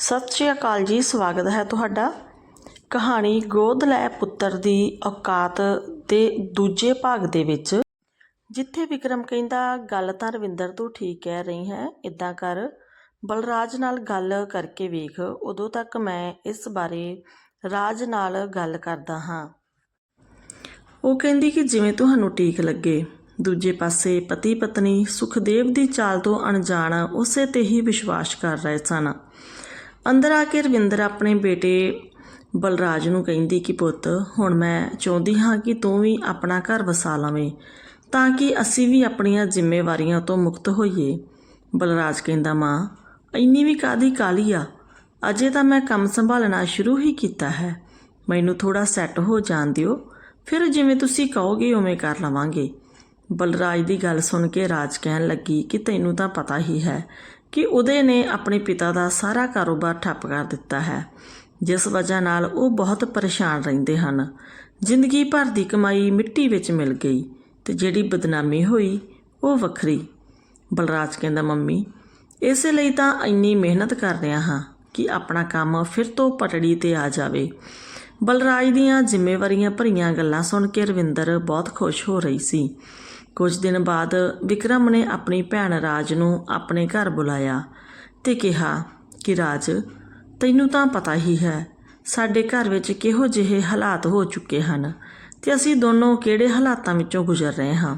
ਸਤਿ ਸ਼੍ਰੀ ਅਕਾਲ ਜੀ, ਸਵਾਗਤ ਹੈ ਤੁਹਾਡਾ। ਕਹਾਣੀ ਗੋਦ ਲੈ ਪੁੱਤਰ ਦੀ ਔਕਾਤ ਦੇ ਦੂਜੇ ਭਾਗ ਦੇ ਵਿੱਚ। ਜਿੱਥੇ ਵਿਕਰਮ ਕਹਿੰਦਾ, ਗੱਲ ਤਾਂ ਰਵਿੰਦਰ ਤੂੰ ਠੀਕ ਕਹਿ ਰਹੀ ਹੈ ਇਦਾਂ ਕਰ। ਬਲਰਾਜ ਨਾਲ ਗੱਲ ਕਰਕੇ ਵੇਖ, ਉਦੋਂ ਤੱਕ ਮੈਂ ਇਸ ਬਾਰੇ ਰਾਜ ਨਾਲ ਗੱਲ ਕਰਦਾ ਹਾਂ। ਉਹ ਕਹਿੰਦੀ ਕਿ ਜਿਵੇਂ ਤੁਹਾਨੂੰ ਠੀਕ ਲੱਗੇ। ਦੂਜੇ ਪਾਸੇ ਪਤੀ ਪਤਨੀ ਸੁਖਦੇਵ ਦੀ ਚਾਲ ਤੋਂ ਅਣਜਾਣ ਉਸੇ ਤੇ ਹੀ ਵਿਸ਼ਵਾਸ ਕਰ ਰਹੇ ਸਨ। ਅੰਦਰ ਆ ਕੇ ਰਵਿੰਦਰ ਆਪਣੇ ਬੇਟੇ ਬਲਰਾਜ ਨੂੰ ਕਹਿੰਦੀ ਕਿ ਪੁੱਤ, ਹੁਣ ਮੈਂ ਚਾਹੁੰਦੀ ਹਾਂ ਕਿ ਤੂੰ ਵੀ ਆਪਣਾ ਘਰ ਵਸਾ ਲਵੇਂ, ਤਾਂ ਕਿ ਅਸੀਂ ਵੀ ਆਪਣੀਆਂ ਜ਼ਿੰਮੇਵਾਰੀਆਂ ਤੋਂ ਮੁਕਤ ਹੋਈਏ। ਬਲਰਾਜ ਕਹਿੰਦਾ, ਮਾਂ, ਇੰਨੀ ਵੀ ਕਾਦੀ ਕਾਲੀ ਆ? ਅਜੇ ਤਾਂ ਮੈਂ ਕੰਮ ਸੰਭਾਲਣਾ ਸ਼ੁਰੂ ਹੀ ਕੀਤਾ ਹੈ। ਮੈਨੂੰ ਥੋੜਾ ਸੈੱਟ ਹੋ ਜਾਣ ਦਿਓ, ਫਿਰ ਜਿਵੇਂ ਤੁਸੀਂ ਕਹੋਗੇ ਉਵੇਂ ਕਰ ਲਵਾਂਗੇ। ਬਲਰਾਜ ਦੀ ਗੱਲ ਸੁਣ ਕੇ ਰਾਜ ਕਹਿਣ ਲੱਗੀ ਕਿ ਤੈਨੂੰ ਤਾਂ ਪਤਾ ਹੀ ਹੈ ਕਿ ਉਹਦੇ ਨੇ ਆਪਣੇ ਪਿਤਾ ਦਾ ਸਾਰਾ ਕਾਰੋਬਾਰ ਠੱਪ ਕਰ ਦਿੱਤਾ ਹੈ। ਜਿਸ ਵਜ੍ਹਾ ਨਾਲ ਉਹ ਬਹੁਤ ਪਰੇਸ਼ਾਨ ਰਹਿੰਦੇ ਹਨ। ਜ਼ਿੰਦਗੀ ਭਰ ਦੀ ਕਮਾਈ ਮਿੱਟੀ ਵਿੱਚ ਮਿਲ ਗਈ ਤੇ ਜਿਹੜੀ ਬਦਨਾਮੀ ਹੋਈ, ਉਹ ਵੱਖਰੀ। ਬਲਰਾਜ ਕਹਿੰਦਾ, ਮੰਮੀ, ਇਸੇ ਲਈ ਤਾਂ ਇੰਨੀ ਮਿਹਨਤ ਕਰ ਰਿਹਾ ਹਾਂ ਕਿ ਆਪਣਾ ਕੰਮ ਫਿਰ ਤੋਂ ਪਟੜੀ ਤੇ ਆ ਜਾਵੇ। ਬਲਰਾਜ ਦੀਆਂ ਜ਼ਿੰਮੇਵਾਰੀਆਂ ਭਰੀਆਂ ਗੱਲਾਂ ਸੁਣ ਕੇ ਰਵਿੰਦਰ ਬਹੁਤ ਖੁਸ਼ ਹੋ ਰਹੀ ਸੀ। ਕੁਝ ਦਿਨ ਬਾਅਦ ਵਿਕਰਮ ਨੇ ਆਪਣੀ ਭੈਣ ਰਾਜ ਨੂੰ ਆਪਣੇ ਘਰ ਬੁਲਾਇਆ ਤੇ ਕਿਹਾ ਕਿ, ਰਾਜ, ਤੈਨੂੰ ਤਾਂ ਪਤਾ ਹੀ ਹੈ, ਸਾਡੇ ਘਰ ਵਿੱਚ ਕਿਹੋ ਜਿਹੇ ਹਾਲਾਤ ਹੋ ਚੁੱਕੇ ਹਨ ਤੇ ਅਸੀਂ ਦੋਨੋਂ ਕਿਹੜੇ ਹਾਲਾਤਾਂ ਵਿੱਚੋਂ ਗੁਜ਼ਰ ਰਹੇ ਹਾਂ।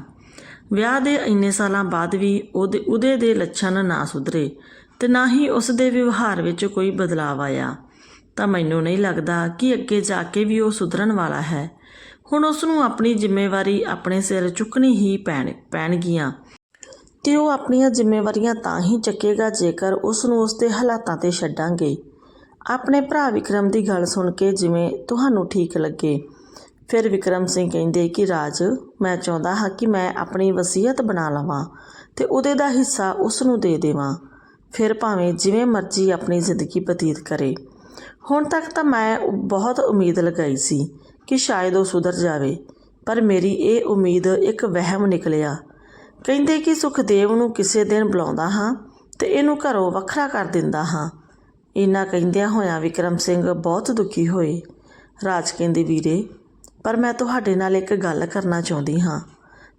ਵਿਆਹ ਦੇ ਇੰਨੇ ਸਾਲਾਂ ਬਾਅਦ ਵੀ ਉਹਦੇ ਉਹਦੇ ਦੇ ਲੱਛਣ ਨਾ ਸੁਧਰੇ ਤੇ ਨਾ ਹੀ ਉਸ ਦੇ ਵਿਵਹਾਰ ਵਿੱਚ ਕੋਈ ਬਦਲਾਅ ਆਇਆ। ਤਾਂ ਮੈਨੂੰ ਨਹੀਂ ਲੱਗਦਾ ਕਿ ਅੱਗੇ ਜਾ ਕੇ ਵੀ ਉਹ ਸੁਧਰਨ ਵਾਲਾ ਹੈ। ਹੁਣ ਉਸ ਨੂੰ ਆਪਣੀ ਜ਼ਿੰਮੇਵਾਰੀ ਆਪਣੇ ਸਿਰ ਚੁੱਕਣੀ ਹੀ ਪੈਣ, ਪੈਣਗੀਆਂ। ਤੇ ਉਹ ਆਪਣੀਆਂ ਜ਼ਿੰਮੇਵਾਰੀਆਂ ਤਾਂ ਹੀ ਚੱਕੇਗਾ ਜੇਕਰ ਉਸ ਨੂੰ ਉਸ ਦੇ ਹਾਲਾਤਾਂ ਤੇ ਛੱਡਾਂਗੇ। ਆਪਣੇ ਭਰਾ ਵਿਕਰਮ ਦੀ ਗੱਲ ਸੁਣ ਕੇ ਜਿਵੇਂ ਤੁਹਾਨੂੰ ਠੀਕ ਲੱਗੇ। ਫਿਰ ਵਿਕਰਮ ਸਿੰਘ ਕਹਿੰਦੇ ਕਿ, ਰਾਜ, ਮੈਂ ਚਾਹੁੰਦਾ ਹਾਂ ਕਿ ਮੈਂ ਆਪਣੀ ਵਸੀਅਤ ਬਣਾ ਲਵਾਂ ਤੇ ਉਹਦੇ ਦਾ ਹਿੱਸਾ ਉਸ ਨੂੰ ਦੇ ਦੇਵਾਂ। ਫਿਰ ਭਾਵੇਂ ਜਿਵੇਂ ਮਰਜ਼ੀ ਆਪਣੀ ਜ਼ਿੰਦਗੀ ਬਤੀਤ ਕਰੇ। ਹੁਣ ਤੱਕ ਤਾਂ ਮੈਂ ਬਹੁਤ ਉਮੀਦ ਲਗਾਈ ਸੀ ਕਿ ਸ਼ਾਇਦ ਉਹ ਸੁਧਰ ਜਾਵੇ। ਪਰ ਮੇਰੀ ਇਹ ਉਮੀਦ ਇੱਕ ਵਹਿਮ ਨਿਕਲਿਆ। ਕਹਿੰਦੇ ਕਿ ਸੁਖਦੇਵ ਨੂੰ ਕਿਸੇ ਦਿਨ ਬੁਲਾਉਂਦਾ ਹਾਂ ਤੇ ਇਹਨੂੰ ਘਰੋਂ ਵੱਖਰਾ ਕਰ ਦਿੰਦਾ ਹਾਂ। ਇੰਨਾ ਕਹਿੰਦਿਆਂ ਹੋਇਆਂ ਵਿਕਰਮ ਸਿੰਘ ਬਹੁਤ ਦੁਖੀ ਹੋਏ। ਰਾਜ ਕਹਿੰਦੇ, ਵੀਰੇ, ਪਰ ਮੈਂ ਤੁਹਾਡੇ ਨਾਲ ਇੱਕ ਗੱਲ ਕਰਨਾ ਚਾਹੁੰਦੀ ਹਾਂ।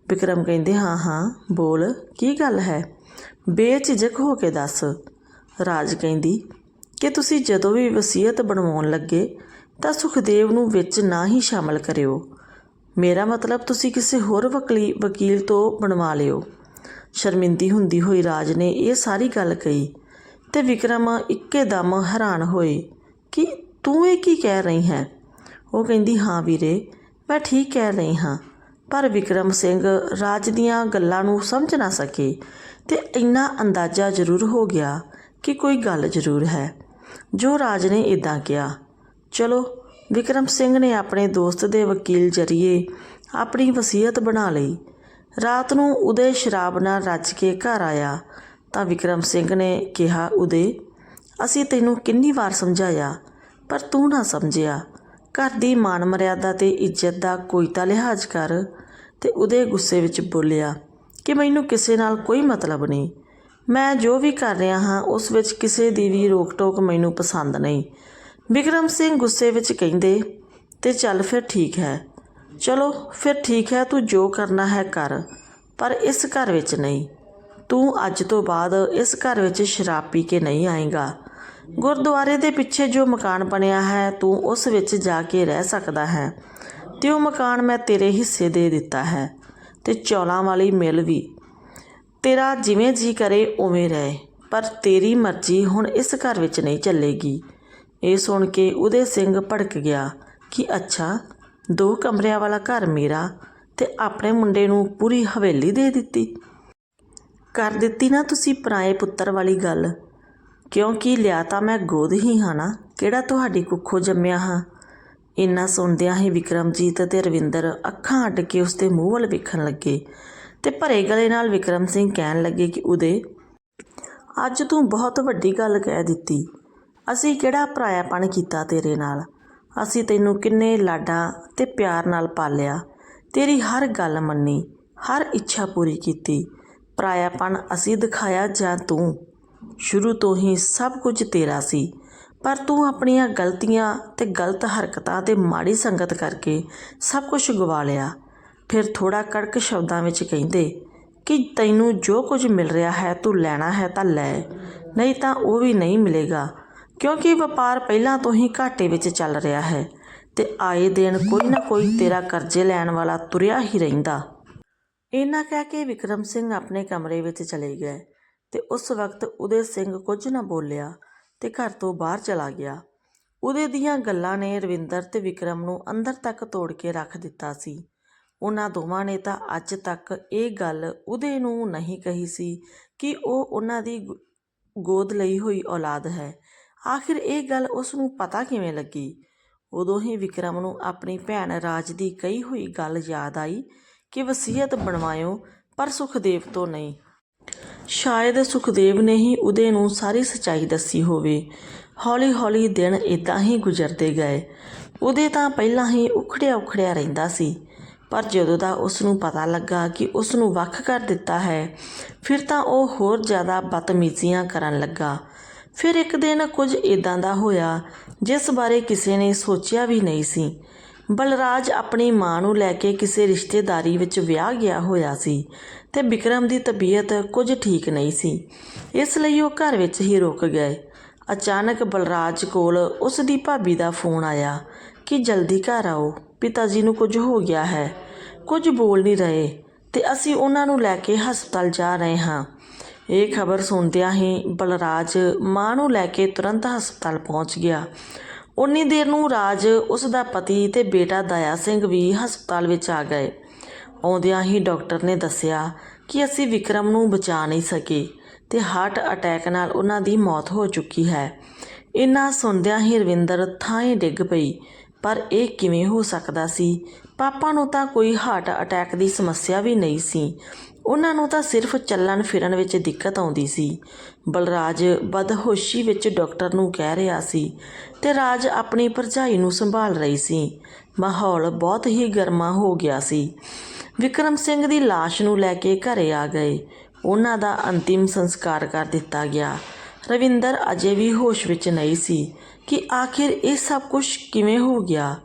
ਵਿਕਰਮ ਕਹਿੰਦੇ, ਹਾਂ ਹਾਂ, ਬੋਲ, ਕੀ ਗੱਲ ਹੈ? ਬੇਝਿਜਕ ਹੋ ਕੇ ਦੱਸ। ਰਾਜ ਕਹਿੰਦੀ, ਕਿ ਤੁਸੀਂ ਜਦੋਂ ਵੀ ਵਸੀਅਤ ਬਣਵਾਉਣ ਲੱਗੇ ਤਾਂ ਸੁਖਦੇਵ ਨੂੰ ਵਿੱਚ ਨਾ ਹੀ ਸ਼ਾਮਲ ਕਰਿਓ। ਮੇਰਾ ਮਤਲਬ ਤੁਸੀਂ ਕਿਸੇ ਹੋਰ ਵਕਲੀ, ਵਕੀਲ ਤੋਂ ਬਣਵਾ ਲਿਓ। ਸ਼ਰਮਿੰਦੀ ਹੁੰਦੀ ਹੋਈ ਰਾਜ ਨੇ ਇਹ ਸਾਰੀ ਗੱਲ ਕਹੀ ਤੇ ਵਿਕਰਮ ਇੱਕੇ ਦਮ ਹੈਰਾਨ ਹੋਏ ਕਿ ਤੂੰ ਇਹ ਕੀ ਕਹਿ ਰਹੀ ਹੈ? ਉਹ ਕਹਿੰਦੀ, ਹਾਂ ਵੀਰੇ, ਮੈਂ ਠੀਕ ਕਹਿ ਰਹੀ ਹਾਂ, ਪਰ ਵਿਕਰਮ ਸਿੰਘ ਰਾਜ ਦੀਆਂ ਗੱਲਾਂ ਨੂੰ ਸਮਝ ਨਾ ਸਕੇ ਤੇ ਇੰਨਾ ਅੰਦਾਜ਼ਾ ਜ਼ਰੂਰ ਹੋ ਗਿਆ ਕਿ ਕੋਈ ਗੱਲ ਜ਼ਰੂਰ ਹੈ। ਜੋ ਰਾਜ ਨੇ ਇਦਾਂ ਕਿਹਾ ਚਲੋ, ਵਿਕਰਮ ਸਿੰਘ ਨੇ ਆਪਣੇ ਦੋਸਤ ਦੇ ਵਕੀਲ ਜਰੀਏ ਆਪਣੀ ਵਸੀਅਤ ਬਣਾ ਲਈ। ਰਾਤ ਨੂੰ ਉਦੇ ਸ਼ਰਾਬ ਨਾਲ ਰੱਜ ਕੇ ਘਰ ਆਇਆ ਤਾਂ ਵਿਕਰਮ ਸਿੰਘ ਨੇ ਕਿਹਾ, ਉਦੇ, ਅਸੀਂ ਤੈਨੂੰ ਕਿੰਨੀ ਵਾਰ ਸਮਝਾਇਆ, ਪਰ ਤੂੰ ਨਾ ਸਮਝਿਆ। ਘਰ ਦੀ ਮਾਨ ਮਰਿਆਦਾ ਤੇ ਇੱਜ਼ਤ ਦਾ ਕੋਈ ਤਾਂ ਲਿਹਾਜ਼ ਕਰ। ਤੇ ਉਹਦੇ ਗੁੱਸੇ ਵਿੱਚ ਬੋਲਿਆ, ਕਿ ਮੈਨੂੰ ਕਿਸੇ ਨਾਲ ਕੋਈ ਮਤਲਬ ਨਹੀਂ। ਮੈਂ ਜੋ ਵੀ ਕਰ ਰਿਹਾ ਹਾਂ, ਉਸ ਵਿੱਚ ਕਿਸੇ ਦੀ ਵੀ ਰੋਕ ਟੋਕ ਮੈਨੂੰ ਪਸੰਦ ਨਹੀਂ। ਵਿਕਰਮ ਸਿੰਘ ਗੁੱਸੇ ਵਿੱਚ ਕਹਿੰਦੇ, ਤੇ ਚੱਲ ਫਿਰ ਠੀਕ ਹੈ। ਚਲੋ, ਫਿਰ ਠੀਕ ਹੈ, ਤੂੰ ਜੋ ਕਰਨਾ ਹੈ ਕਰ, ਪਰ ਇਸ ਘਰ ਵਿੱਚ ਨਹੀਂ। ਤੂੰ ਅੱਜ ਤੋਂ ਬਾਅਦ ਇਸ ਘਰ ਵਿੱਚ ਸ਼ਰਾਬ ਪੀ ਕੇ ਨਹੀਂ ਆਏਗਾ। ਗੁਰਦੁਆਰੇ ਦੇ ਪਿੱਛੇ ਜੋ ਮਕਾਨ ਬਣਿਆ ਹੈ, ਤੂੰ ਉਸ ਵਿੱਚ ਜਾ ਕੇ ਰਹਿ ਸਕਦਾ ਹੈ। ਤੇ ਉਹ ਮਕਾਨ ਮੈਂ ਤੇਰੇ ਹਿੱਸੇ ਦੇ ਦਿੱਤਾ ਹੈ, ਤੇ ਚੌਲਾਂ ਵਾਲੀ ਮਿਲ ਵੀ। ਤੇਰਾ ਜਿਵੇਂ ਜੀ ਕਰੇ, ਉਵੇਂ ਰਹੇ, ਪਰ ਤੇਰੀ ਮਰਜ਼ੀ ਹੁਣ ਇਸ ਘਰ ਵਿੱਚ ਨਹੀਂ ਚੱਲੇਗੀ। ਇਹ ਸੁਣ ਕੇ ਉਦੇ ਸਿੰਘ ਭੜਕ ਗਿਆ ਕਿ ਅੱਛਾ, ਦੋ ਕਮਰਿਆਂ ਵਾਲਾ ਘਰ ਮੇਰਾ ਤੇ ਆਪਣੇ ਮੁੰਡੇ ਨੂੰ ਪੂਰੀ ਹਵੇਲੀ ਦੇ ਦਿੱਤੀ। ਕਰ ਦਿੱਤੀ ਨਾ ਤੁਸੀਂ ਪਰਾਏ ਪੁੱਤਰ ਵਾਲੀ ਗੱਲ। ਕਿਉਂਕਿ ਲਿਆ ਤਾਂ ਮੈਂ ਗੋਦ ਹੀ ਹਾਂ ਨਾ, ਕਿਹੜਾ ਤੁਹਾਡੀ ਕੁੱਖੋਂ ਜੰਮਿਆ ਹਾਂ? ਇੰਨਾ ਸੁਣਦਿਆਂ ਹੀ ਵਿਕਰਮਜੀਤ ਤੇ ਰਵਿੰਦਰ ਅੱਖਾਂ ਅੱਡ ਕੇ ਉਸਦੇ ਮੂੰਹ ਵੱਲ ਵੇਖਣ ਲੱਗੇ ਤੇ ਭਰੇ ਗਲੇ ਨਾਲ ਵਿਕਰਮ ਸਿੰਘ ਕਹਿਣ ਲੱਗੇ ਕਿ ਉਦੇ ਅੱਜ ਤੂੰ ਬਹੁਤ ਵੱਡੀ ਗੱਲ ਕਹਿ ਦਿੱਤੀ। ਅਸੀਂ ਕਿਹੜਾ ਪਰਾਇਆਪਣ ਕੀਤਾ ਤੇਰੇ ਨਾਲ? ਅਸੀਂ ਤੈਨੂੰ ਕਿੰਨੇ ਲਾਡਾਂ ਤੇ ਪਿਆਰ ਨਾਲ ਪਾਲਿਆ। ਤੇਰੀ ਹਰ ਗੱਲ ਮੰਨੀ, ਹਰ ਇੱਛਾ ਪੂਰੀ ਕੀਤੀ। ਪਰਾਇਆਪਣ ਅਸੀਂ ਦਿਖਾਇਆ ਜਾਂ ਤੂੰ? ਸ਼ੁਰੂ ਤੋਂ ਹੀ ਸਭ ਕੁਝ ਤੇਰਾ ਸੀ। ਪਰ ਤੂੰ ਆਪਣੀਆਂ ਗਲਤੀਆਂ ਤੇ ਗਲਤ ਹਰਕਤਾਂ ਤੇ ਮਾੜੀ ਸੰਗਤ ਕਰਕੇ ਸਭ ਕੁਝ ਗਵਾ ਲਿਆ। ਫਿਰ ਥੋੜਾ ਕੜਕ ਸ਼ਬਦਾਂ ਵਿੱਚ ਕਹਿੰਦੇ, ਕਿ ਤੈਨੂੰ ਜੋ ਕੁਝ ਮਿਲ ਰਿਹਾ ਹੈ ਤੂੰ ਲੈਣਾ ਹੈ ਤਾਂ ਲੈ, ਨਹੀਂ ਤਾਂ ਉਹ ਵੀ ਨਹੀਂ ਮਿਲੇਗਾ। ਕਿਉਂਕਿ ਵਪਾਰ ਪਹਿਲਾਂ ਤੋਂ ਹੀ ਘਾਟੇ ਵਿੱਚ ਚੱਲ ਰਿਹਾ ਹੈ ਤੇ ਆਏ ਦਿਨ ਕੋਈ ਨਾ ਕੋਈ ਤੇਰਾ ਕਰਜ਼ੇ ਲੈਣ ਵਾਲਾ ਤੁਰਿਆ ਹੀ ਰਹਿੰਦਾ। ਇਹਨਾਂ ਕਹਿ ਕੇ ਵਿਕਰਮ ਸਿੰਘ ਆਪਣੇ ਕਮਰੇ ਵਿੱਚ ਚਲੇ ਗਏ ਤੇ ਉਸ ਵਕਤ ਉਦੇ ਸਿੰਘ ਕੁਝ ਨਾ ਬੋਲਿਆ ਤੇ ਘਰ ਤੋਂ ਬਾਹਰ ਚਲਾ ਗਿਆ। ਉਹਦੇ ਦੀਆਂ ਗੱਲਾਂ ਨੇ ਰਵਿੰਦਰ ਤੇ ਵਿਕਰਮ ਨੂੰ ਅੰਦਰ ਤੱਕ ਤੋੜ ਕੇ ਰੱਖ ਦਿੱਤਾ ਸੀ। ਉਹਨਾਂ ਦੋਵਾਂ ਨੇ ਤਾਂ ਅੱਜ ਤੱਕ ਇਹ ਗੱਲ ਉਹਦੇ ਨੂੰ ਨਹੀਂ ਕਹੀ ਸੀ ਕਿ ਉਹ ਉਹਨਾਂ ਦੀ ਗੋ- ਗੋਦ ਲਈ ਹੋਈ ਔਲਾਦ ਹੈ। ਆਖਿਰ ਇਹ ਗੱਲ ਉਸ ਨੂੰ ਪਤਾ ਕਿਵੇਂ ਲੱਗੀ? ਉਦੋਂ ਹੀ ਵਿਕਰਮ ਨੂੰ ਆਪਣੀ ਭੈਣ ਰਾਜ ਦੀ ਕਹੀ ਹੋਈ ਗੱਲ ਯਾਦ ਆਈ ਕਿ ਵਸੀਅਤ ਬਣਵਾਇਓ, ਪਰ ਸੁਖਦੇਵ ਤੋਂ ਨਹੀਂ। ਸ਼ਾਇਦ ਸੁਖਦੇਵ ਨੇ ਹੀ ਉਹਦੇ ਨੂੰ ਸਾਰੀ ਸਚਾਈ ਦੱਸੀ ਹੋਵੇ। ਹੌਲੀ-ਹੌਲੀ ਦਿਨ ਇਦਾਂ ਹੀ ਗੁਜ਼ਰਦੇ ਗਏ। ਉਹਦੇ ਤਾਂ ਪਹਿਲਾਂ ਹੀ ਉਖੜਿਆ ਉਖੜਿਆ ਰਹਿੰਦਾ ਸੀ, ਪਰ ਜਦੋਂ ਦਾ ਉਸ ਨੂੰ ਪਤਾ ਲੱਗਾ ਕਿ ਉਸ ਨੂੰ ਵੱਖ ਕਰ ਦਿੱਤਾ ਹੈ, ਫਿਰ ਤਾਂ ਉਹ ਹੋਰ ਜ਼ਿਆਦਾ ਬਦਤਮੀਜ਼ੀਆਂ ਕਰਨ ਲੱਗਾ। ਫਿਰ ਇੱਕ ਦਿਨ ਕੁਝ ਇਦਾਂ ਦਾ ਹੋਇਆ, ਜਿਸ ਬਾਰੇ ਕਿਸੇ ਨੇ ਸੋਚਿਆ ਵੀ ਨਹੀਂ ਸੀ। ਬਲਰਾਜ ਆਪਣੀ ਮਾਂ ਨੂੰ ਲੈ ਕੇ ਕਿਸੇ ਰਿਸ਼ਤੇਦਾਰੀ ਵਿੱਚ ਵਿਆਹ ਗਿਆ ਹੋਇਆ ਸੀ ਤੇ ਵਿਕਰਮ ਦੀ ਤਬੀਅਤ ਕੁਝ ਠੀਕ ਨਹੀਂ ਸੀ। ਇਸ ਲਈ ਉਹ ਘਰ ਵਿੱਚ ਹੀ ਰੁਕ ਗਏ। ਅਚਾਨਕ ਬਲਰਾਜ ਕੋਲ ਉਸ ਦੀ ਭਾਬੀ ਦਾ ਫੋਨ ਆਇਆ ਕਿ ਜਲਦੀ ਘਰ ਆਓ ਪਿਤਾ ਜੀ ਨੂੰ ਕੁਝ ਹੋ ਗਿਆ ਹੈ। ਕੁਝ ਬੋਲ ਨਹੀਂ ਰਹੇ ਤੇ ਅਸੀਂ ਉਹਨਾਂ ਨੂੰ ਲੈ ਕੇ ਹਸਪਤਾਲ ਜਾ ਰਹੇ ਹਾਂ। ਇਹ ਖਬਰ ਸੁਣਦਿਆਂ ਹੀ ਬਲਰਾਜ ਮਾਂ ਨੂੰ ਲੈ ਕੇ ਤੁਰੰਤ ਹਸਪਤਾਲ ਪਹੁੰਚ ਗਿਆ। ਉਨੀ ਦੇਰ ਨੂੰ ਰਾਜ ਉਸ ਦਾ ਪਤੀ ਤੇ ਬੇਟਾ ਦਇਆ ਸਿੰਘ ਵੀ ਹਸਪਤਾਲ ਵਿੱਚ ਆ ਗਏ। ਆਉਂਦਿਆਂ ਹੀ ਡਾਕਟਰ ਨੇ ਦੱਸਿਆ ਕਿ ਅਸੀਂ ਵਿਕਰਮ ਨੂੰ ਬਚਾ ਨਹੀਂ ਸਕੇ ਤੇ ਹਾਰਟ ਅਟੈਕ ਨਾਲ ਉਹਨਾਂ ਦੀ ਮੌਤ ਹੋ ਚੁੱਕੀ ਹੈ। ਇਨਾ ਸੁਣਦਿਆਂ ਹੀ ਰਵਿੰਦਰ ਥਾਂ ਡਿੱਗ ਪਈ। ਪਰ ਇਹ ਕਿਵੇਂ ਹੋ ਸਕਦਾ ਸੀ? ਪਾਪਾ ਨੂੰ ਤਾਂ ਕੋਈ ਹਾਰਟ ਅਟੈਕ ਦੀ ਸਮੱਸਿਆ ਵੀ ਨਹੀਂ ਸੀ। ਉਹਨਾਂ ਨੂੰ ਤਾਂ ਸਿਰਫ ਚੱਲਣ ਫਿਰਨ ਵਿੱਚ ਦਿੱਕਤ ਆਉਂਦੀ ਸੀ। ਬਲਰਾਜ ਬਦਹੋਸ਼ੀ ਵਿੱਚ ਡਾਕਟਰ ਨੂੰ ਕਹਿ ਰਿਹਾ ਸੀ ਤੇ ਰਾਜ ਆਪਣੀ ਭਰਜਾਈ ਨੂੰ ਸੰਭਾਲ ਰਹੀ ਸੀ। ਮਾਹੌਲ ਬਹੁਤ ਹੀ ਗਰਮਾ ਹੋ ਗਿਆ ਸੀ। ਵਿਕਰਮ ਸਿੰਘ ਦੀ ਲਾਸ਼ ਨੂੰ ਲੈ ਕੇ ਘਰੇ ਆ ਗਏ। ਉਹਨਾਂ ਦਾ ਅੰਤਿਮ ਸੰਸਕਾਰ ਕਰ ਦਿੱਤਾ ਗਿਆ। ਰਵਿੰਦਰ ਅਜੇ ਵੀ ਹੋਸ਼ ਵਿੱਚ ਨਹੀਂ ਸੀ ਕਿ ਆਖਿਰ ਇਹ ਸਭ ਕੁਝ ਕਿਵੇਂ ਹੋ ਗਿਆ।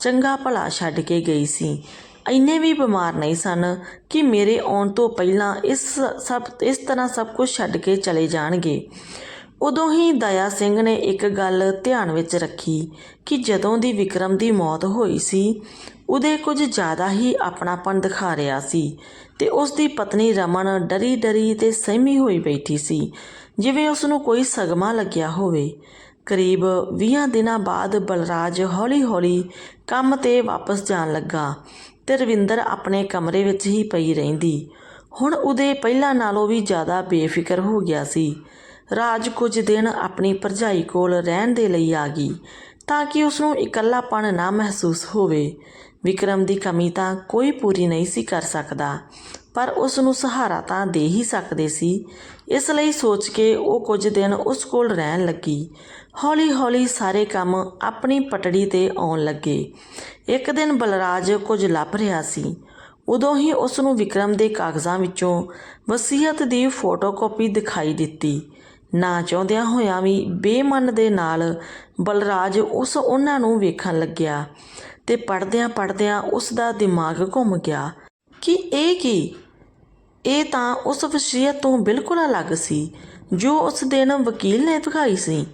ਚੰਗਾ ਭਲਾ ਛੱਡ ਕੇ ਗਈ ਸੀ। ਇੰਨੇ ਵੀ ਬਿਮਾਰ ਨਹੀਂ ਸਨ ਕਿ ਮੇਰੇ ਆਉਣ ਤੋਂ ਪਹਿਲਾਂ ਇਸ ਸਭ, ਇਸ ਤਰ੍ਹਾਂ ਸਭ ਕੁਝ ਛੱਡ ਕੇ ਚਲੇ ਜਾਣਗੇ। ਉਦੋਂ ਹੀ ਦਇਆ ਸਿੰਘ ਨੇ ਇੱਕ ਗੱਲ ਧਿਆਨ ਵਿੱਚ ਰੱਖੀ ਕਿ ਜਦੋਂ ਦੀ ਵਿਕਰਮ ਦੀ ਮੌਤ ਹੋਈ ਸੀ, ਉਹਦੇ ਕੁਝ ਜ਼ਿਆਦਾ ਹੀ ਆਪਣਾਪਣ ਦਿਖਾ ਰਿਹਾ ਸੀ ਤੇ ਉਸ ਦੀ ਪਤਨੀ ਰਮਨ ਡਰੀ ਡਰੀ ਤੇ ਸਹਿਮੀ ਹੋਈ ਬੈਠੀ ਸੀ, ਜਿਵੇਂ ਉਸ ਨੂੰ ਕੋਈ ਸਗਮਾ ਲੱਗਿਆ ਹੋਵੇ। ਕਰੀਬ 20 ਦਿਨਾਂ ਬਾਅਦ ਬਲਰਾਜ ਹੌਲੀ-ਹੌਲੀ ਕੰਮ ਤੇ ਵਾਪਸ ਜਾਣ ਲੱਗਾ। ਤੇ ਰਵਿੰਦਰ ਆਪਣੇ ਕਮਰੇ ਵਿੱਚ ਹੀ ਪਈ ਰਹਿੰਦੀ। ਹੁਣ ਉਹਦੇ ਪਹਿਲਾਂ ਨਾਲੋਂ ਵੀ ਜ਼ਿਆਦਾ ਬੇਫਿਕਰ ਹੋ ਗਿਆ ਸੀ। ਰਾਜ ਕੁਝ ਦਿਨ ਆਪਣੀ ਭਰਜਾਈ ਕੋਲ ਰਹਿਣ ਦੇ ਲਈ ਆ ਗਈ ਤਾਂ ਕਿ ਉਸ ਨੂੰ ਇਕੱਲਾਪਣ ਨਾ ਮਹਿਸੂਸ ਹੋਵੇ। ਵਿਕਰਮ ਦੀ ਕਮੀ ਤਾਂ ਕੋਈ ਪੂਰੀ ਨਹੀਂ ਸੀ ਕਰ ਸਕਦਾ। ਪਰ ਉਸ ਨੂੰ ਸਹਾਰਾ ਤਾਂ ਦੇ ਹੀ ਸਕਦੇ ਸੀ। ਇਸ ਲਈ ਸੋਚ ਕੇ ਉਹ ਕੁਝ ਦਿਨ ਉਸ ਕੋਲ ਰਹਿਣ ਲੱਗੀ। ਹੌਲੀ-ਹੌਲੀ ਸਾਰੇ ਕੰਮ ਆਪਣੀ ਪਟੜੀ ਤੇ ਆਉਣ ਲੱਗੇ। ਇੱਕ ਦਿਨ ਬਲਰਾਜ ਕੁਝ ਲੱਭ ਰਿਹਾ ਸੀ। ਉਦੋਂ ਹੀ ਉਸ ਨੂੰ ਵਿਕਰਮ ਦੇ ਕਾਗਜ਼ਾਂ ਵਿੱਚੋਂ ਵਸੀਅਤ ਦੀ ਫੋਟੋਕਾਪੀ ਦਿਖਾਈ ਦਿੱਤੀ। ਨਾ ਚਾਹੁੰਦਿਆਂ ਹੋਇਆਂ ਵੀ ਬੇਮਨ ਦੇ ਨਾਲ ਬਲਰਾਜ ਉਸ ਉਹਨਾਂ ਨੂੰ ਵੇਖਣ ਲੱਗਿਆ ਤੇ ਪੜਦਿਆਂ ਪੜਦਿਆਂ ਉਸ ਦਾ ਦਿਮਾਗ ਘੁੰਮ ਗਿਆ। ਕਿ, ਇਹ ਕੀ? ਇਹ ਤਾਂ ਉਸ ਵਸੀਅਤ ਤੋਂ ਬਿਲਕੁਲ ਅਲੱਗ ਸੀ, ਜੋ ਉਸ ਦਿਨ ਵਕੀਲ ਨੇ ਦਿਖਾਈ ਸੀ।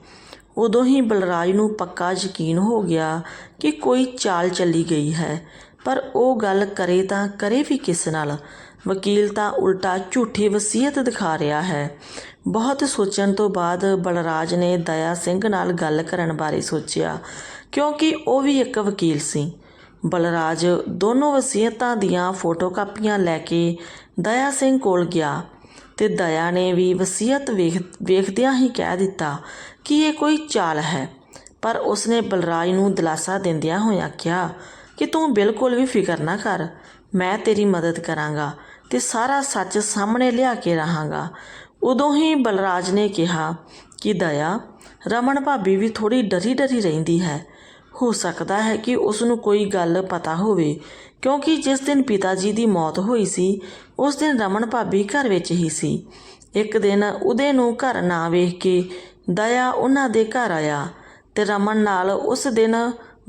ਉਦੋਂ ਹੀ ਬਲਰਾਜ ਨੂੰ ਪੱਕਾ ਯਕੀਨ ਹੋ ਗਿਆ ਕਿ ਕੋਈ ਚਾਲ ਚੱਲੀ ਗਈ ਹੈ, ਪਰ ਉਹ ਗੱਲ ਕਰੇ ਤਾਂ ਕਰੇ ਵੀ ਕਿਸ ਨਾਲ? ਵਕੀਲ ਤਾਂ ਉਲਟਾ ਝੂਠੀ ਵਸੀਅਤ ਦਿਖਾ ਰਿਹਾ ਹੈ। ਬਹੁਤ ਸੋਚਣ ਤੋਂ ਬਾਅਦ ਬਲਰਾਜ ਨੇ ਦਇਆ ਸਿੰਘ ਨਾਲ ਗੱਲ ਕਰਨ ਬਾਰੇ ਸੋਚਿਆ, ਕਿਉਂਕਿ ਉਹ ਵੀ ਇੱਕ ਵਕੀਲ ਸੀ। ਬਲਰਾਜ ਦੋਨੋਂ ਵਸੀਅਤਾਂ ਦੀਆਂ ਫੋਟੋਕਾਪੀਆਂ ਲੈ ਕੇ ਦਇਆ ਸਿੰਘ ਕੋਲ ਗਿਆ ਤੇ ਦਇਆ ਨੇ ਵੀ ਵਸੀਅਤ ਵੇਖ, ਵੇਖਦਿਆਂ ਹੀ ਕਹਿ ਦਿੱਤਾ ਕਿ ਇਹ ਕੋਈ ਚਾਲ ਹੈ। ਪਰ ਉਸਨੇ ਬਲਰਾਜ ਨੂੰ ਦਿਲਾਸਾ ਦਿੰਦਿਆਂ ਹੋਇਆਂ ਕਿਹਾ ਕਿ ਤੂੰ ਬਿਲਕੁਲ ਵੀ ਫਿਕਰ ਨਾ ਕਰ, ਮੈਂ ਤੇਰੀ ਮਦਦ ਕਰਾਂਗਾ ਤੇ ਸਾਰਾ ਸੱਚ ਸਾਹਮਣੇ ਲਿਆ ਕੇ ਰਹਾਂਗਾ। ਉਦੋਂ ਹੀ ਬਲਰਾਜ ਨੇ ਕਿਹਾ ਕਿ ਦਇਆ, ਰਮਨ ਭਾਬੀ ਵੀ ਥੋੜੀ ਡਰੀ ਡਰੀ ਰਹਿੰਦੀ ਹੈ। ਹੋ ਸਕਦਾ ਹੈ ਕਿ ਉਸ ਨੂੰ ਕੋਈ ਗੱਲ ਪਤਾ ਹੋਵੇ ਕਿਉਂਕਿ ਜਿਸ ਦਿਨ ਪਿਤਾ ਜੀ ਦੀ ਮੌਤ ਹੋਈ ਸੀ, ਉਸ ਦਿਨ ਰਮਨ ਭਾਬੀ ਘਰ ਵਿੱਚ ਹੀ ਸੀ। ਇੱਕ ਦਿਨ ਉਹਦੇ ਨੂੰ ਘਰ ਨਾ ਵੇਖ ਕੇ ਦਇਆ ਉਹਨਾਂ ਦੇ ਘਰ ਆਇਆ ਤੇ ਰਮਨ ਨਾਲ ਉਸ ਦਿਨ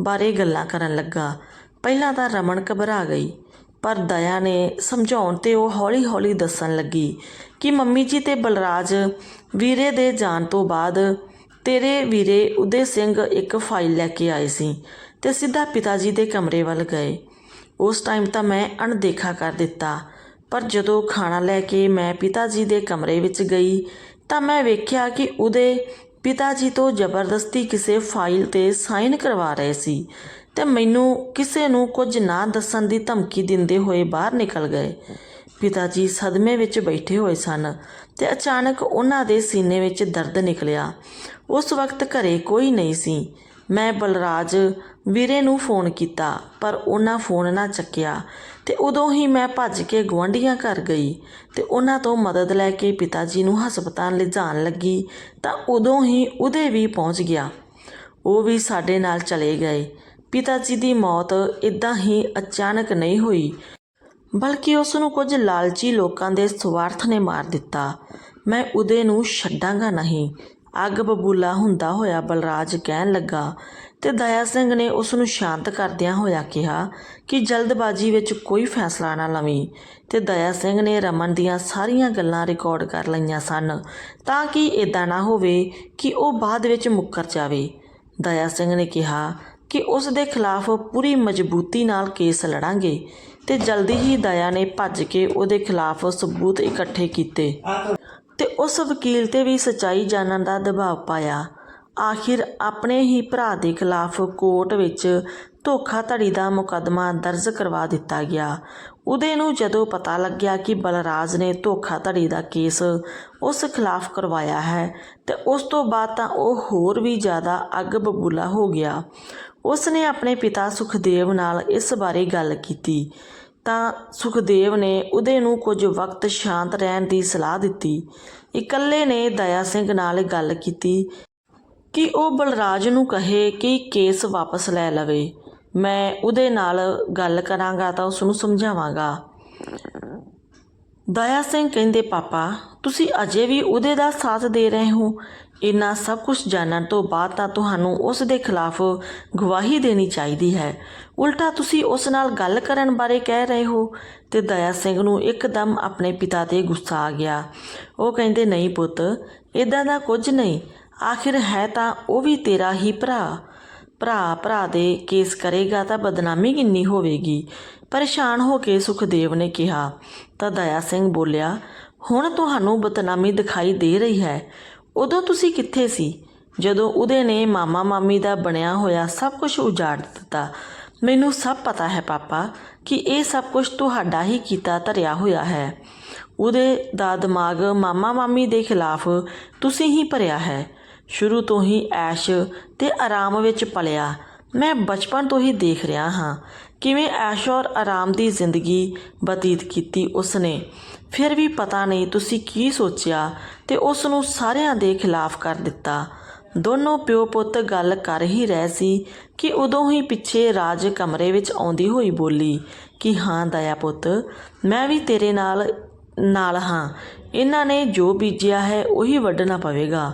ਬਾਰੇ ਗੱਲਾਂ ਕਰਨ ਲੱਗਾ। ਪਹਿਲਾਂ ਤਾਂ ਰਮਨ ਘਬਰਾ ਗਈ, ਪਰ ਦਇਆ ਨੇ ਸਮਝਾਉਣ ਤੇ ਉਹ ਹੌਲੀ-ਹੌਲੀ ਦੱਸਣ ਲੱਗੀ ਕਿ ਮੰਮੀ ਜੀ ਤੇ ਬਲਰਾਜ ਵੀਰੇ ਦੇ ਜਾਣ ਤੋਂ ਬਾਅਦ ਤੇਰੇ ਵੀਰੇ ਉਦੇ ਸਿੰਘ ਇੱਕ ਫਾਈਲ ਲੈ ਕੇ ਆਏ ਸੀ ਤੇ ਸਿੱਧਾ ਪਿਤਾ ਜੀ ਦੇ ਕਮਰੇ ਵੱਲ ਗਏ। ਉਸ ਟਾਈਮ ਤਾਂ ਮੈਂ ਅਣਦੇਖਾ ਕਰ ਦਿੱਤਾ। ਪਰ ਜਦੋਂ ਖਾਣਾ ਲੈ ਕੇ ਮੈਂ ਪਿਤਾ ਜੀ ਦੇ ਕਮਰੇ ਵਿੱਚ ਗਈ, ਤਾਂ ਮੈਂ ਵੇਖਿਆ ਕਿ ਉਹਦੇ ਪਿਤਾ ਜੀ ਤੋਂ ਜ਼ਬਰਦਸਤੀ ਕਿਸੇ ਫਾਈਲ ਤੇ ਸਾਈਨ ਕਰਵਾ ਰਹੇ ਸੀ ਤੇ ਮੈਨੂੰ ਕਿਸੇ ਨੂੰ ਕੁਝ ਨਾ ਦੱਸਣ ਦੀ ਧਮਕੀ ਦਿੰਦੇ ਹੋਏ ਬਾਹਰ ਨਿਕਲ ਗਏ। ਪਿਤਾ ਜੀ ਸਦਮੇ ਵਿੱਚ ਬੈਠੇ ਹੋਏ ਸਨ ਤੇ ਅਚਾਨਕ ਉਹਨਾਂ ਦੇ ਸੀਨੇ ਵਿੱਚ ਦਰਦ ਨਿਕਲਿਆ। ਉਸ ਵਕਤ ਘਰੇ ਕੋਈ ਨਹੀਂ ਸੀ। ਮੈਂ ਬਲਰਾਜ ਵੀਰੇ ਨੂੰ ਫੋਨ ਕੀਤਾ, ਪਰ ਉਹਨਾਂ ਫੋਨ ਨਾ ਚੱਕਿਆ ਤੇ ਉਦੋਂ ਹੀ ਮੈਂ ਭੱਜ ਕੇ ਗੁਆਂਢੀਆਂ ਘਰ ਗਈ ਤੇ ਉਹਨਾਂ ਤੋਂ ਮਦਦ ਲੈ ਕੇ ਪਿਤਾ ਜੀ ਨੂੰ ਹਸਪਤਾਲ ਲਿਜਾਣ ਲੱਗੀ ਤਾਂ ਉਦੋਂ ਹੀ ਉਹਦੇ ਵੀ ਪਹੁੰਚ ਗਿਆ। ਉਹ ਵੀ ਸਾਡੇ ਨਾਲ ਚਲੇ ਗਏ। ਪਿਤਾ ਜੀ ਦੀ ਮੌਤ ਇਦਾਂ ਹੀ ਅਚਾਨਕ ਨਹੀਂ ਹੋਈ, ਬਲਕਿ ਉਸ ਨੂੰ ਕੁਝ ਲਾਲਚੀ ਲੋਕਾਂ ਦੇ ਸਵਾਰਥ ਨੇ ਮਾਰ ਦਿੱਤਾ। ਮੈਂ ਉਹਦੇ ਨੂੰ ਛੱਡਾਂਗਾ ਨਹੀਂ। ਅੱਗ ਬਬੂਲਾ ਹੁੰਦਾ ਹੋਇਆ ਬਲਰਾਜ ਕਹਿਣ ਲੱਗਾ ਤੇ ਦਇਆ ਸਿੰਘ ਨੇ ਉਸ ਨੂੰ ਸ਼ਾਂਤ ਕਰਦਿਆਂ ਹੋਇਆ ਕਿਹਾ ਕਿ ਜਲਦਬਾਜ਼ੀ ਵਿੱਚ ਕੋਈ ਫੈਸਲਾ ਨਾ ਲਵੀਂ ਤੇ ਦਇਆ ਸਿੰਘ ਨੇ ਰਮਨ ਦੀਆਂ ਸਾਰੀਆਂ ਗੱਲਾਂ ਰਿਕਾਰਡ ਕਰ ਲਈਆਂ ਸਨ ਤਾਂ ਕਿ ਇਦਾਂ ਨਾ ਹੋਵੇ ਕਿ ਉਹ ਬਾਅਦ ਵਿੱਚ ਮੁੱਕਰ ਜਾਵੇ। ਦਇਆ ਸਿੰਘ ਨੇ ਕਿਹਾ ਕਿ ਉਸ ਦੇ ਖਿਲਾਫ ਪੂਰੀ ਮਜ਼ਬੂਤੀ ਨਾਲ ਕੇਸ ਲੜਾਂਗੇ ਤੇ ਜਲਦੀ ਹੀ ਦਇਆ ਨੇ ਭੱਜ ਕੇ ਉਹਦੇ ਖਿਲਾਫ ਸਬੂਤ ਇਕੱਠੇ ਕੀਤੇ। ਤੇ ਉਸ ਵਕੀਲ ਤੇ ਵੀ ਸਚਾਈ ਜਾਣਨ ਦਾ ਦਬਾਅ ਪਾਇਆ। ਆਖਿਰ ਆਪਣੇ ਹੀ ਭਰਾ ਦੇ ਖਿਲਾਫ ਕੋਰਟ ਵਿੱਚ ਧੋਖਾਧੜੀ ਦਾ ਮੁਕੱਦਮਾ ਦਰਜ ਕਰਵਾ ਦਿੱਤਾ ਗਿਆ। ਉਹਦੇ ਨੂੰ ਜਦੋਂ ਪਤਾ ਲੱਗਿਆ ਕਿ ਬਲਰਾਜ ਨੇ ਧੋਖਾਧੜੀ ਦਾ ਕੇਸ ਉਸ ਖਿਲਾਫ ਕਰਵਾਇਆ ਹੈ, ਤੇ ਉਸ ਤੋਂ ਬਾਅਦ ਤਾਂ ਉਹ ਹੋਰ ਵੀ ਜ਼ਿਆਦਾ ਅੱਗ ਬਬੂਲਾ ਹੋ ਗਿਆ। ਉਸ ਨੇ ਆਪਣੇ ਪਿਤਾ ਸੁਖਦੇਵ ਨਾਲ ਇਸ ਬਾਰੇ ਗੱਲ ਕੀਤੀ। ਤਾਂ ਸੁਖਦੇਵ ਨੇ ਉਹਦੇ ਨੂੰ ਕੁਝ ਵਕਤ ਸ਼ਾਂਤ ਰਹਿਣ ਦੀ ਸਲਾਹ ਦਿੱਤੀ। ਇਕੱਲੇ ਨੇ ਦਇਆ ਸਿੰਘ ਨਾਲ ਗੱਲ ਕੀਤੀ ਕਿ ਉਹ ਬਲਰਾਜ ਨੂੰ ਕਹੇ ਕਿ ਕੇਸ ਵਾਪਸ ਲੈ ਲਵੇ। ਮੈਂ ਉਹਦੇ ਨਾਲ ਗੱਲ ਕਰਾਂਗਾ ਤਾਂ ਉਸ ਨੂੰ ਸਮਝਾਵਾਂਗਾ। ਦਇਆ ਸਿੰਘ ਕਹਿੰਦੇ, ਪਾਪਾ, ਤੁਸੀਂ ਅਜੇ ਵੀ ਉਹਦੇ ਦਾ ਸਾਥ ਦੇ ਰਹੇ ਹੋ। ਇੰਨਾ ਸਭ ਕੁਝ ਜਾਣਨ ਤੋਂ ਬਾਅਦ ਤਾਂ ਤੁਹਾਨੂੰ ਉਸ ਦੇ ਖਿਲਾਫ ਗਵਾਹੀ ਦੇਣੀ ਚਾਹੀਦੀ ਹੈ। ਉਲਟਾ ਤੁਸੀਂ ਉਸ ਨਾਲ ਗੱਲ ਕਰਨ ਬਾਰੇ ਕਹਿ ਰਹੇ ਹੋ ਤੇ ਦਇਆ ਸਿੰਘ ਨੂੰ ਇੱਕਦਮ ਆਪਣੇ ਪਿਤਾ ਤੇ ਗੁੱਸਾ ਆ ਗਿਆ। ਉਹ ਕਹਿੰਦੇ, ਨਹੀਂ ਪੁੱਤ ਇਦਾਂ ਦਾ ਕੁਝ ਨਹੀਂ। ਆਖਿਰ ਹੈ ਤਾਂ ਉਹ ਵੀ ਤੇਰਾ ਹੀ ਭਰਾ। ਭਰਾ ਭਰਾ ਦੇ ਕੇਸ ਕਰੇਗਾ ਤਾਂ ਬਦਨਾਮੀ ਕਿੰਨੀ ਹੋਵੇਗੀ। ਪਰੇਸ਼ਾਨ ਹੋ ਕੇ ਸੁਖਦੇਵ ਨੇ ਕਿਹਾ। ਤਾਂ ਦਇਆ ਸਿੰਘ ਬੋਲਿਆ, ਹੁਣ ਤੁਹਾਨੂੰ ਬਦਨਾਮੀ ਦਿਖਾਈ ਦੇ ਰਹੀ ਹੈ। ਉਦੋਂ ਤੁਸੀਂ ਕਿੱਥੇ ਸੀ? ਜਦੋਂ ਉਹਦੇ ਨੇ ਮਾਮਾ ਮਾਮੀ ਦਾ ਬਣਿਆ ਹੋਇਆ ਸਭ ਕੁਝ ਉਜਾੜ ਦਿੱਤਾ। ਮੈਨੂੰ ਸਭ ਪਤਾ ਹੈ ਪਾਪਾ, ਕਿ ਇਹ ਸਭ ਕੁਝ ਤੁਹਾਡਾ ਹੀ ਕੀਤਾ, ਧਰਿਆ ਹੋਇਆ ਹੈ। ਉਹਦੇ ਦਾ ਦਿਮਾਗ ਮਾਮਾ ਮਾਮੀ ਦੇ ਖਿਲਾਫ ਤੁਸੀਂ ਹੀ ਭਰਿਆ ਹੈ। ਸ਼ੁਰੂ ਤੋਂ ਹੀ ਐਸ਼ ਤੇ ਆਰਾਮ ਵਿੱਚ ਪਲਿਆ। ਮੈਂ ਬਚਪਨ ਤੋਂ ਹੀ ਦੇਖ ਰਿਹਾ ਹਾਂ ਕਿਵੇਂ ਐਸ਼ ਔਰ ਆਰਾਮ ਦੀ ਜ਼ਿੰਦਗੀ ਬਤੀਤ ਕੀਤੀ ਉਸਨੇ। ਫਿਰ ਵੀ ਪਤਾ ਨਹੀਂ ਤੁਸੀਂ ਕੀ ਸੋਚਿਆ ਤੇ ਉਸ ਨੂੰ ਸਾਰਿਆਂ ਦੇ ਖਿਲਾਫ ਕਰ ਦਿੱਤਾ। ਦੋਨੋਂ ਪਿਓ ਪੁੱਤ ਗੱਲ ਕਰ ਹੀ ਰਹੇ ਸੀ ਕਿ ਉਦੋਂ ਹੀ ਪਿੱਛੇ ਰਾਜ ਕਮਰੇ ਵਿੱਚ ਆਉਂਦੀ ਹੋਈ ਬੋਲੀ ਕਿ ਹਾਂ ਦਇਆ ਪੁੱਤ, ਮੈਂ ਵੀ ਤੇਰੇ ਨਾਲ ਨਾਲ ਹਾਂ। ਇਹਨਾਂ ਨੇ ਜੋ ਬੀਜਿਆ ਹੈ ਉਹੀ ਵੱਢਣਾ ਪਵੇਗਾ।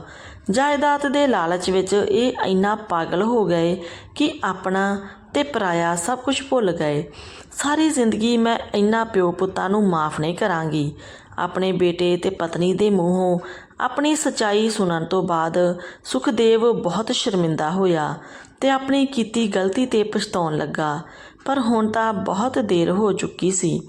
ਜਾਇਦਾਦ ਦੇ ਲਾਲਚ ਵਿੱਚ ਇਹ ਇੰਨਾ ਪਾਗਲ ਹੋ ਗਏ ਕਿ ਆਪਣਾ ਤੇ ਪਰਾਇਆ ਸਭ ਕੁਝ ਭੁੱਲ ਗਏ। ਸਾਰੀ ਜ਼ਿੰਦਗੀ ਮੈਂ ਇੰਨਾ ਪਿਓ ਪੁੱਤਾਂ ਨੂੰ ਮਾਫ ਨਹੀਂ ਕਰਾਂਗੀ। ਆਪਣੇ ਬੇਟੇ ਤੇ ਪਤਨੀ ਦੇ ਮੂੰਹੋਂ ਆਪਣੀ ਸਚਾਈ ਸੁਣਨ ਤੋਂ ਬਾਅਦ ਸੁਖਦੇਵ ਬਹੁਤ ਸ਼ਰਮਿੰਦਾ ਹੋਇਆ ਤੇ ਆਪਣੀ ਕੀਤੀ ਗਲਤੀ ਤੇ ਪਛਤਾਉਣ ਲੱਗਾ। ਪਰ ਹੁਣ ਤਾਂ ਬਹੁਤ ਦੇਰ ਹੋ ਚੁੱਕੀ ਸੀ।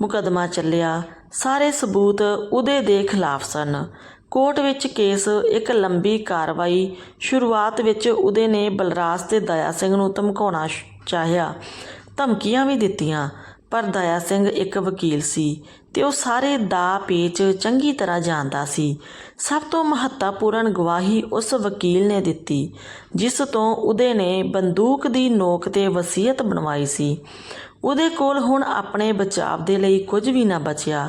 ਮੁਕਦਮਾ ਚੱਲਿਆ। ਸਾਰੇ ਸਬੂਤ ਉਹਦੇ ਦੇ ਖਿਲਾਫ ਸਨ। ਕੋਰਟ ਵਿੱਚ ਕੇਸ ਇੱਕ ਲੰਬੀ ਕਾਰਵਾਈ ਸ਼ੁਰੂਆਤ ਵਿੱਚ ਉਹਦੇ ਨੇ ਬਲਰਾਜ ਤੇ ਦਇਆ ਸਿੰਘ ਨੂੰ ਧਮਕਾਉਣਾ ਚਾਹਿਆ। ਧਮਕੀਆਂ ਵੀ ਦਿੱਤੀਆਂ, ਪਰ ਦਇਆ ਸਿੰਘ ਇੱਕ ਵਕੀਲ ਸੀ ਤੇ ਉਹ ਸਾਰੇ ਦਾ ਪੇਚ ਚੰਗੀ ਤਰ੍ਹਾਂ ਜਾਣਦਾ ਸੀ। ਸਭ ਤੋਂ ਮਹੱਤਵਪੂਰਨ ਗਵਾਹੀ ਉਸ ਵਕੀਲ ਨੇ ਦਿੱਤੀ, ਜਿਸ ਤੋਂ ਉਹਦੇ ਨੇ ਬੰਦੂਕ ਦੀ ਨੋਕ ਤੇ ਵਸੀਅਤ ਬਣਵਾਈ ਸੀ। ਉਹਦੇ ਕੋਲ ਹੁਣ ਆਪਣੇ ਬਚਾਵ ਦੇ ਲਈ ਕੁਝ ਵੀ ਨਾ ਬਚਿਆ।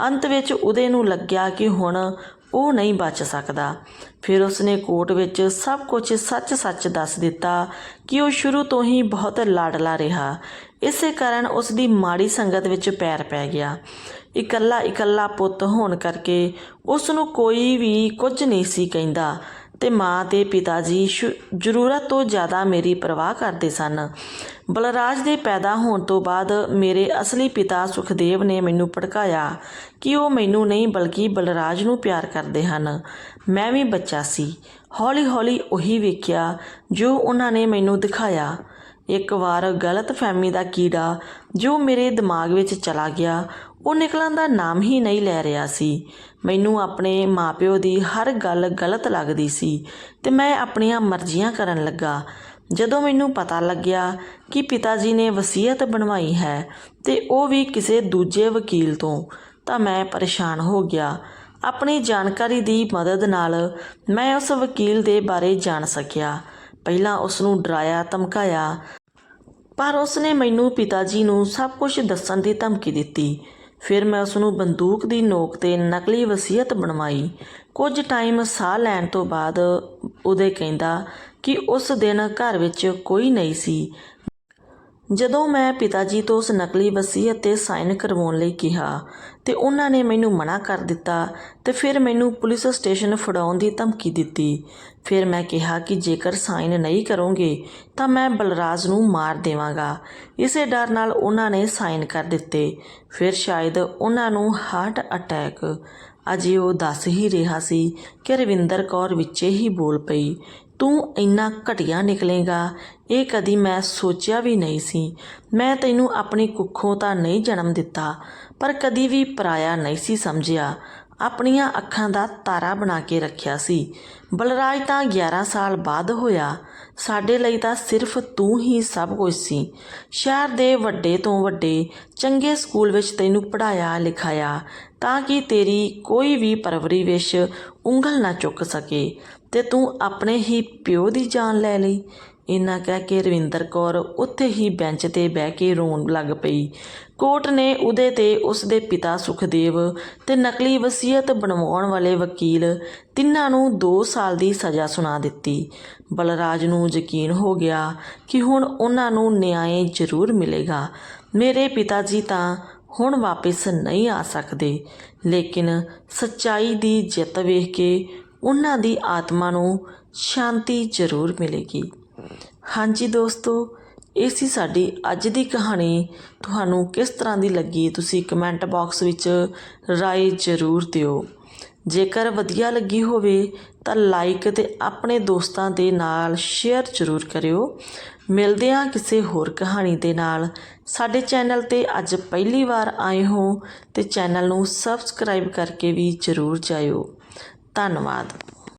ਅੰਤ ਵਿੱਚ ਉਹਦੇ ਨੂੰ ਲੱਗਿਆ ਕਿ ਹੁਣ ਉਹ ਨਹੀਂ ਬਚ ਸਕਦਾ। ਫਿਰ ਉਸਨੇ ਕੋਰਟ ਵਿੱਚ ਸਭ ਕੁਝ ਸੱਚ-ਸੱਚ ਦੱਸ ਦਿੱਤਾ ਕਿ ਉਹ ਸ਼ੁਰੂ ਤੋਂ ਹੀ ਬਹੁਤ ਲਾਡਲਾ ਰਿਹਾ। ਇਸੇ ਕਾਰਨ ਉਸ ਦੀ ਮਾੜੀ ਸੰਗਤ ਵਿੱਚ ਪੈਰ ਪੈ ਗਿਆ। ਇਕੱਲਾ ਇਕੱਲਾ ਪੁੱਤ ਹੋਣ ਕਰਕੇ ਉਸ ਨੂੰ ਕੋਈ ਵੀ ਕੁਝ ਨਹੀਂ ਸੀ ਕਹਿੰਦਾ। ਤੇ ਮਾਂ ਤੇ ਪਿਤਾ ਜੀ ਸ਼ੁ- ਜ਼ਰੂਰਤ ਤੋਂ ਜ਼ਿਆਦਾ ਮੇਰੀ ਪਰਵਾਹ ਕਰਦੇ ਸਨ। ਬਲਰਾਜ ਦੇ ਪੈਦਾ ਹੋਣ ਤੋਂ ਬਾਅਦ ਮੇਰੇ ਅਸਲੀ ਪਿਤਾ ਸੁਖਦੇਵ ਨੇ ਮੈਨੂੰ ਭੜਕਾਇਆ ਕਿ ਉਹ ਮੈਨੂੰ ਨਹੀਂ ਬਲਕਿ ਬਲਰਾਜ ਨੂੰ ਪਿਆਰ ਕਰਦੇ ਹਨ। ਮੈਂ ਵੀ ਬੱਚਾ ਸੀ। ਹੌਲੀ-ਹੌਲੀ ਉਹੀ ਵੇਖਿਆ ਜੋ ਉਹਨਾਂ ਨੇ ਮੈਨੂੰ ਦਿਖਾਇਆ। ਇੱਕ ਵਾਰ ਗਲਤ ਫਹਿਮੀ ਦਾ ਕੀੜਾ ਜੋ ਮੇਰੇ ਦਿਮਾਗ ਵਿੱਚ ਚਲਾ ਗਿਆ, ਉਹ ਨਿਕਲਣ ਦਾ ਨਾਮ ਹੀ ਨਹੀਂ ਲੈ ਰਿਹਾ ਸੀ। ਮੈਨੂੰ ਆਪਣੇ ਮਾਪਿਓ ਦੀ ਹਰ ਗੱਲ ਗਲਤ ਲੱਗਦੀ ਸੀ ਤੇ ਮੈਂ ਆਪਣੀਆਂ ਮਰਜ਼ੀਆਂ ਕਰਨ ਲੱਗਾ। ਜਦੋਂ ਮੈਨੂੰ ਪਤਾ ਲੱਗਿਆ ਕਿ ਪਿਤਾ ਜੀ ਨੇ ਵਸੀਅਤ ਬਣਵਾਈ ਹੈ ਤੇ ਉਹ ਵੀ ਕਿਸੇ ਦੂਜੇ ਵਕੀਲ ਤੋਂ, ਤਾਂ ਮੈਂ ਪਰੇਸ਼ਾਨ ਹੋ ਗਿਆ। ਆਪਣੀ ਜਾਣਕਾਰੀ ਦੀ ਮਦਦ ਨਾਲ ਮੈਂ ਉਸ ਵਕੀਲ ਦੇ ਬਾਰੇ ਜਾਣ ਸਕਿਆ। ਪਹਿਲਾਂ ਉਸ ਨੂੰ ਡਰਾਇਆ, ਧਮਕਾਇਆ। ਪਰ ਉਸ ਨੇ ਮੈਨੂੰ ਪਿਤਾ ਜੀ ਨੂੰ ਸਭ ਕੁਝ ਦੱਸਣ ਦੀ ਧਮਕੀ ਦਿੱਤੀ। ਫਿਰ ਮੈਂ ਉਸ ਨੂੰ ਬੰਦੂਕ ਦੀ ਨੋਕ ਤੇ ਨਕਲੀ ਵਸੀਅਤ ਬਣਵਾਈ। ਕੁਝ ਟਾਈਮ ਸਾਹ ਲੈਣ ਤੋਂ ਬਾਅਦ ਉਹਦੇ ਕਹਿੰਦਾ ਕਿ ਉਸ ਦਿਨ ਘਰ ਵਿੱਚ ਕੋਈ ਨਹੀਂ ਸੀ। ਜਦੋਂ ਮੈਂ ਪਿਤਾ ਜੀ ਤੋਂ ਉਸ ਨਕਲੀ ਵਸੀਅਤ ਤੇ ਸਾਈਨ ਕਰਵਾਉਣ ਲਈ ਕਿਹਾ ਤੇ ਉਹਨਾਂ ਨੇ ਮੈਨੂੰ ਮਨਾ ਕਰ ਦਿੱਤਾ ਤੇ ਫਿਰ ਮੈਨੂੰ ਪੁਲਿਸ ਸਟੇਸ਼ਨ ਫੜਾਉਣ ਦੀ ਧਮਕੀ ਦਿੱਤੀ। ਫਿਰ ਮੈਂ ਕਿਹਾ ਕਿ ਜੇਕਰ ਸਾਈਨ ਨਹੀਂ ਕਰੋਗੇ ਤਾਂ ਮੈਂ ਬਲਰਾਜ ਨੂੰ ਮਾਰ ਦੇਵਾਂਗਾ। ਇਸੇ ਡਰ ਨਾਲ ਉਹਨਾਂ ਨੇ ਸਾਈਨ ਕਰ ਦਿੱਤੇ। ਫਿਰ ਸ਼ਾਇਦ ਉਹਨਾਂ ਨੂੰ ਹਾਰਟ ਅਟੈਕ। ਅਜੇ ਉਹ ਦੱਸ ਹੀ ਰਿਹਾ ਸੀ ਕਿ ਰਵਿੰਦਰ ਕੌਰ ਵਿੱਚੇ ਹੀ ਬੋਲ ਪਈ। ਤੂੰ ਇੰਨਾ ਘਟੀਆ ਨਿਕਲੇਗਾ। ਇਹ ਕਦੀ ਮੈਂ ਸੋਚਿਆ ਵੀ ਨਹੀਂ ਸੀ। ਮੈਂ ਤੈਨੂੰ ਆਪਣੀ ਕੁੱਖੋਂ ਤਾਂ ਨਹੀਂ ਜਨਮ ਦਿੱਤਾ, ਪਰ ਕਦੀ ਵੀ ਪਰਾਇਆ ਨਹੀਂ ਸੀ ਸਮਝਿਆ। ਆਪਣੀਆਂ ਅੱਖਾਂ ਦਾ ਤਾਰਾ ਬਣਾ ਕੇ ਰੱਖਿਆ ਸੀ। ਬਲਰਾਜ ਤਾਂ 11 ਸਾਲ ਬਾਅਦ ਹੋਇਆ। ਸਾਡੇ ਲਈ ਤਾਂ ਸਿਰਫ ਤੂੰ ਹੀ ਸਭ ਕੁਝ ਸੀ। ਸ਼ਹਿਰ ਦੇ ਵੱਡੇ ਤੋਂ ਵੱਡੇ, ਚੰਗੇ ਸਕੂਲ ਵਿੱਚ ਤੈਨੂੰ ਪੜਾਇਆ ਲਿਖਾਇਆ, ਤਾਂ ਕਿ ਤੇਰੀ ਕੋਈ ਵੀ ਪਰਵਰੀ ਵਿੱਚ ਉਂਗਲ ਨਾ ਚੁੱਕ ਸਕੇ। ਤੇ ਤੂੰ ਆਪਣੇ ਹੀ ਪਿਓ ਦੀ ਜਾਨ ਲੈ ਲਈ। ਇੰਨਾ ਕਹਿ ਕੇ ਰਵਿੰਦਰ ਕੌਰ ਉੱਥੇ ਹੀ ਬੈਂਚ ਤੇ ਬਹਿ ਕੇ ਰੋਣ ਲੱਗ ਪਈ। ਕੋਰਟ ਨੇ ਉਹਦੇ ਤੇ ਉਸ ਦੇ ਪਿਤਾ ਸੁਖਦੇਵ ਤੇ ਨਕਲੀ ਵਸੀਅਤ ਬਣਵਾਉਣ ਵਾਲੇ ਵਕੀਲ ਤਿੰਨਾਂ ਨੂੰ 2 ਸਾਲ ਦੀ ਸਜ਼ਾ ਸੁਣਾ ਦਿੱਤੀ। ਬਲਰਾਜ ਨੂੰ ਯਕੀਨ ਹੋ ਗਿਆ ਕਿ ਹੁਣ ਉਹਨਾਂ ਨੂੰ ਨਿਆਂ ਜ਼ਰੂਰ ਮਿਲੇਗਾ। ਮੇਰੇ ਪਿਤਾ ਜੀ ਤਾਂ ਹੁਣ ਵਾਪਸ ਨਹੀਂ ਆ ਸਕਦੇ। ਲੇਕਿਨ ਸੱਚਾਈ ਦੀ ਜਿੱਤ ਵੇਖ ਕੇ ਉਹਨਾਂ ਦੀ ਆਤਮਾ ਨੂੰ ਸ਼ਾਂਤੀ ਜ਼ਰੂਰ ਮਿਲੇਗੀ। ਹਾਂਜੀ ਦੋਸਤੋ, ਇਹ ਸੀ ਸਾਡੀ ਅੱਜ ਦੀ ਕਹਾਣੀ। ਤੁਹਾਨੂੰ ਕਿਸ ਤਰ੍ਹਾਂ ਦੀ ਲੱਗੀ ਤੁਸੀਂ ਕਮੈਂਟ ਬਾਕਸ ਵਿੱਚ ਰਾਏ ਜ਼ਰੂਰ ਦਿਓ। ਜੇਕਰ ਵਧੀਆ ਲੱਗੀ ਹੋਵੇ ਤਾਂ ਲਾਈਕ ਤੇ ਆਪਣੇ ਦੋਸਤਾਂ ਦੇ ਨਾਲ ਸ਼ੇਅਰ ਜ਼ਰੂਰ ਕਰਿਓ। ਮਿਲਦੇ ਹਾਂ ਕਿਸੇ ਹੋਰ ਕਹਾਣੀ ਦੇ ਨਾਲ। ਸਾਡੇ ਚੈਨਲ ਤੇ ਅੱਜ ਪਹਿਲੀ ਵਾਰ ਆਏ ਹੋ ਤੇ ਚੈਨਲ ਨੂੰ ਸਬਸਕ੍ਰਾਈਬ ਕਰਕੇ ਵੀ ਜ਼ਰੂਰ ਜਾਇਓ। ਧੰਨਵਾਦ।